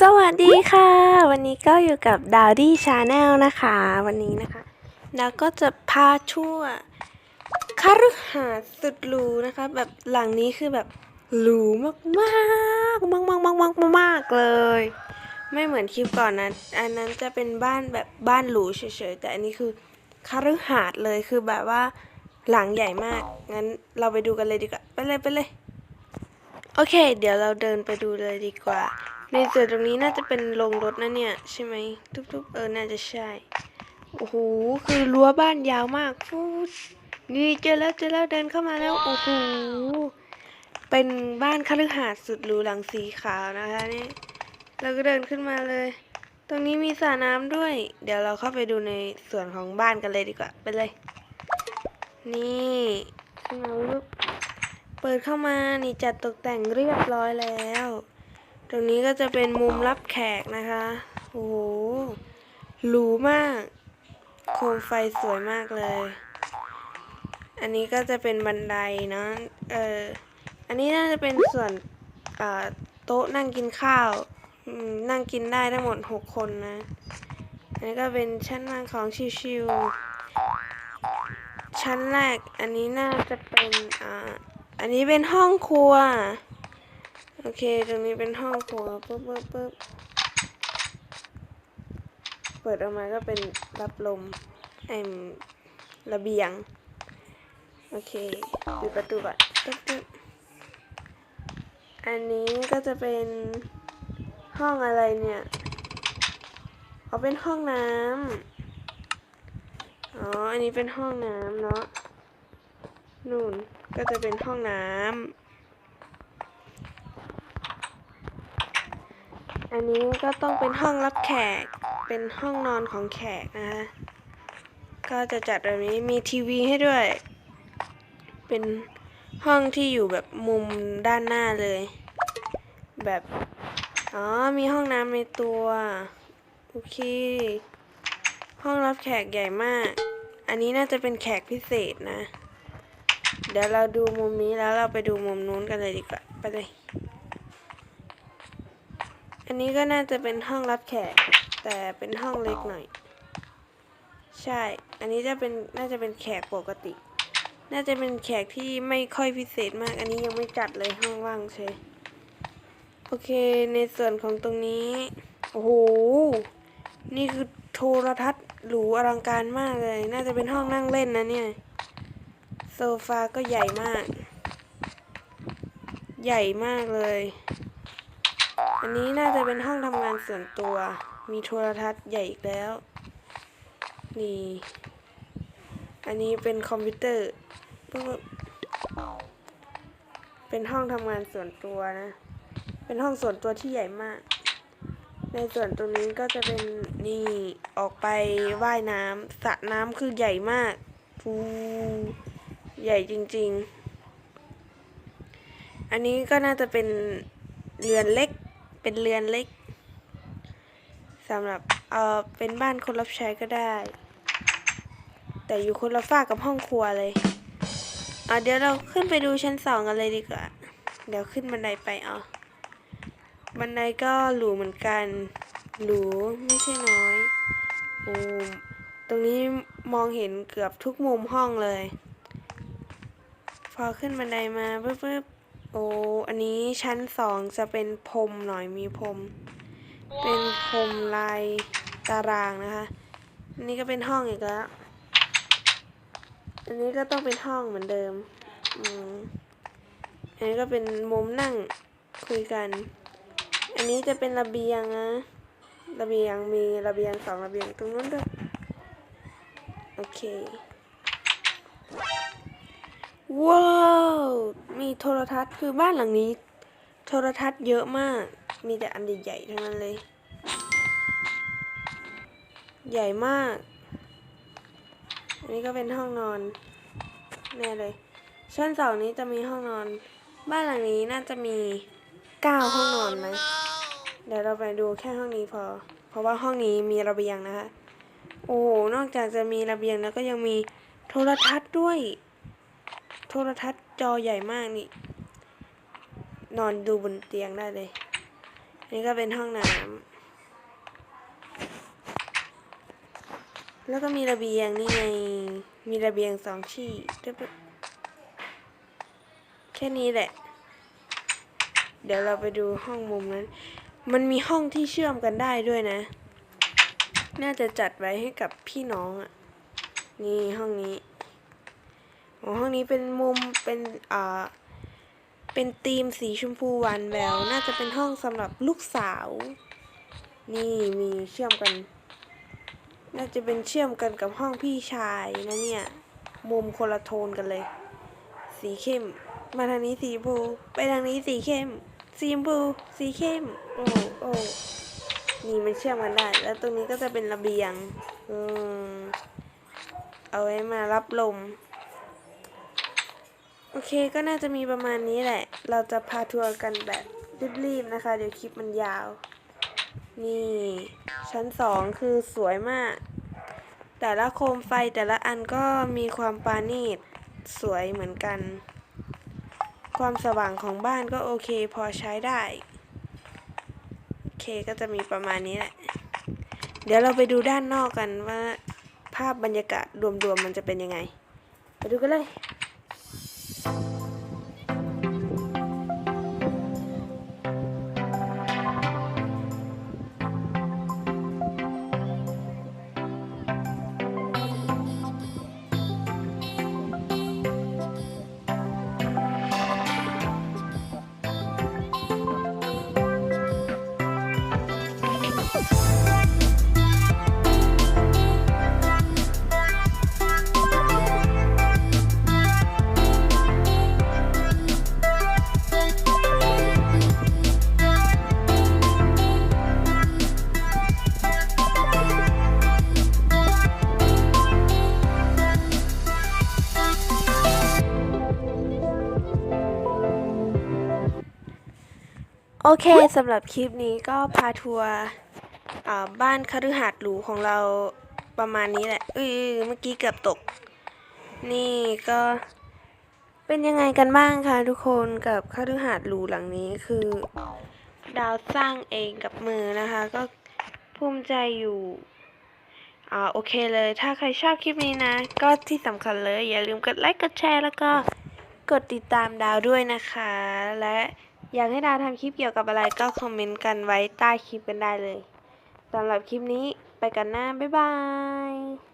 สวัสดีค่ะ วันนี้ก็อยู่กับดาวดี้ชาแนลนะคะ วันนี้นะคะดาวก็จะพาชั่วคารุหาสุดหรูนะคะ แบบหลังนี้คือแบบหรูมากมากมากมากมากมากมากเลย ไม่เหมือนคลิปก่อนนะ อันนั้นจะเป็นบ้านแบบบ้านหรูเฉยๆแต่อันนี้คือคารุหาเลยคือแบบว่าหลังใหญ่มากงั้นเราไปดูกันเลยดีกว่าไปเลยไปเลยโอเค เดี๋ยวเราเดินไปดูเลยดีกว่า ในส่วนตรงนี้น่าจะเป็นโรงรถนะเนี่ย ใช่ไหมทุบๆเออ น่าจะใช่ โอ้โห คือรั้วบ้านยาวมากฟูดนี่เจอแล้วเจอแล้วเดินเข้ามาแล้ว โอ้โห เป็นบ้านคฤหาสน์สุดหรูหลังสีขาวนะคะนี่เราก็เดินขึ้นมาเลย ตรงนี้มีสระน้ำด้วย เดี๋ยวเราเข้าไปดูในส่วนของบ้านกันเลยดีกว่า ไปเลย นี่ขึ้นมาปุ๊บเปิดเข้ามานี่จัดตกแต่งเรียบร้อยแล้ว ตรงนี้ก็จะเป็นมุมรับแขกนะคะ โอ้โห หรูมาก โคมไฟสวยมากเลย อันนี้ก็จะเป็นบันไดเนาะเออ อันนี้น่าจะเป็นส่วนโต๊ะนั่งกินข้าว นั่งกินได้ทั้งหมดหกคนนะ อันนี้ก็เป็นชั้นนั่งของชิวๆชั้นแรก อันนี้น่าจะเป็น อ่า อันนี้เป็นห้องครัว โอเคตรงนี้เป็นห้องครัวปึ๊บปึ๊บปึ๊บเปิดออกมาก็เป็นรับลมไอ้มระเบียง โอเคปิดประตูก่อนปึ๊บปึ๊บอันนี้ก็จะเป็นห้องอะไรเนี่ยเอาเป็นห้องน้ำอ๋อ อันนี้เป็นห้องน้ำเนาะนู่นก็จะเป็นห้องน้ำ อันนี้ก็ต้องเป็นห้องรับแขก เป็นห้องนอนของแขกนะคะก็จะจัดแบบนี้มีทีวีให้ด้วย เป็นห้องที่อยู่แบบมุมด้านหน้าเลย แบบ อ๋อ มีห้องน้ำในตัว โอเค ห้องรับแขกใหญ่มาก อันนี้น่าจะเป็นแขกพิเศษนะ เดี๋ยวเราดูมุมนี้แล้วเราไปดูมุมนู้นกันเลยดีกว่า ไปเลย อันนี้ก็น่าจะเป็นห้องรับแขก แต่เป็นห้องเล็กหน่อย ใช่ อันนี้จะเป็นน่าจะเป็นแขกปกติ น่าจะเป็นแขกที่ไม่ค่อยพิเศษมาก อันนี้ยังไม่จัดเลยห้องว่างเฉยโอเค ในส่วนของตรงนี้ โอ้โห นี่คือโทรทัศน์หรูอลังการมากเลย น่าจะเป็นห้องนั่งเล่นนะเนี่ย โซฟาก็ใหญ่มาก ใหญ่มากเลย อันนี้น่าจะเป็นห้องทำงานส่วนตัว มีโทรทัศน์ใหญ่อีกแล้ว นี่ อันนี้เป็นคอมพิวเตอร์ เป็นห้องทำงานส่วนตัวนะ เป็นห้องส่วนตัวที่ใหญ่มาก ในส่วนตรงนี้ก็จะเป็นนี่ออกไปว่ายน้ำสระน้ำคือใหญ่มากฟูใหญ่จริง ๆ อันนี้ก็น่าจะเป็นเรือนเล็ก เป็นเรือนเล็กสำหรับเออเป็นบ้านคนรับใช้ก็ได้ แต่อยู่คนละฝ้ากับห้องครัวเลยอะเดี๋ยวเราขึ้นไปดูชั้นสองกันเลยดีกว่า เดี๋ยวขึ้นบันไดไปเอาบันไดก็หรูเหมือนกัน หรูไม่ใช่น้อยโอ้ตรงนี้มองเห็นเกือบทุกมุมห้องเลย พอขึ้นบันไดมาปึ๊บปึ๊บ โอ้อันนี้ชั้นสองจะเป็นพรมหน่อยมีพรม เป็นพรมลายตารางนะคะอันนี้ก็เป็นห้องอีกแล้ว อันนี้ก็ต้องเป็นห้องเหมือนเดิมอืมอันนี้ก็เป็นมุมนั่งคุยกัน อันนี้จะเป็นระเบียงนะ ระเบียงมีระเบียงสองระเบียงตรงนู้นด้วย โอเค ว้าว มีโทรทัศน์คือบ้านหลังนี้ โทรทัศน์เยอะมาก มีแต่อันใหญ่ๆทั้งนั้นเลย ใหญ่มาก อันนี้ก็เป็นห้องนอนแน่เลยชั้นสองนี้จะมีห้องนอน บ้านหลังนี้น่าจะมีเก้าห้องนอนไหมเดี๋ยวเราไปดูแค่ห้องนี้พอ เพราะว่าห้องนี้มีระเบียงนะคะ โอ้โห นอกจากจะมีระเบียงแล้วก็ยังมีโทรทัศน์ด้วย โทรทัศน์จอใหญ่มากนี่ นอนดูบนเตียงได้เลย อันนี้ก็เป็นห้องน้ำ แล้วก็มีระเบียงนี่ไง มีระเบียงสองที่เรียบร้แค่นี้แหละ เดี๋ยวเราไปดูห้องมุมนั้น มันมีห้องที่เชื่อมกันได้ด้วยนะ น่าจะจัดไว้ให้กับพี่น้องอะ่ะ นี่ห้องนี้ ห้องนี้เป็นมุมเป็นอ่าเป็นธีมสีชมพูหวานแววน่าจะเป็นห้องสำหรับลูกสาว นี่มีเชื่อมกัน น่าจะเป็นเชื่อมกันกับห้องพี่ชายนะเนี่ย มุมคนละโทนกันเลย สีเข้ม มาทางนี้สีชมพูไปทางนี้สีเข้ม สีชมพูสีเข้ม โอ้โอ้นี่มันเชื่อมกันได้ แล้วตรงนี้ก็จะเป็นระเบียง อืมเอาไว้มารับลม โอเคก็น่าจะมีประมาณนี้แหละ เราจะพาทัวร์กันแบบรีบๆนะคะ เดี๋ยวคลิปมันยาว นี่ ชั้นสองคือสวยมาก แต่ละโคมไฟแต่ละอันก็มีความปราณีตสวยเหมือนกัน ความสว่างของบ้านก็โอเคพอใช้ได้ โอเคก็จะมีประมาณนี้แหละ เดี๋ยวเราไปดูด้านนอกกันว่า ภาพบรรยากาศรวมๆมันจะเป็นยังไง ไปดูกันเลย โอเคสำหรับคลิปนี้ก็พาทัวร์บ้านคฤหาสน์หรูของเราประมาณนี้แหละเออเมื่อกี้เกือบตก นี่ก็เป็นยังไงกันบ้างคะทุกคนกับคฤหาสน์หรูหลังนี้คือ ดาวสร้างเองกับมือนะคะ ก็ภูมิใจอยู่อ่าโอเคเลยถ้าใครชอบคลิปนี้นะ ก็ที่สำคัญเลยอย่าลืมกดไลค์กดแชร์แล้วก็กดติดตามดาวด้วยนะคะและ อยากให้ดาวทำคลิปเกี่ยวกับอะไรก็คอมเมนต์กันไว้ใต้คลิปกันได้เลยสำหรับคลิปนี้ไปกันหน้า บ๊ายบาย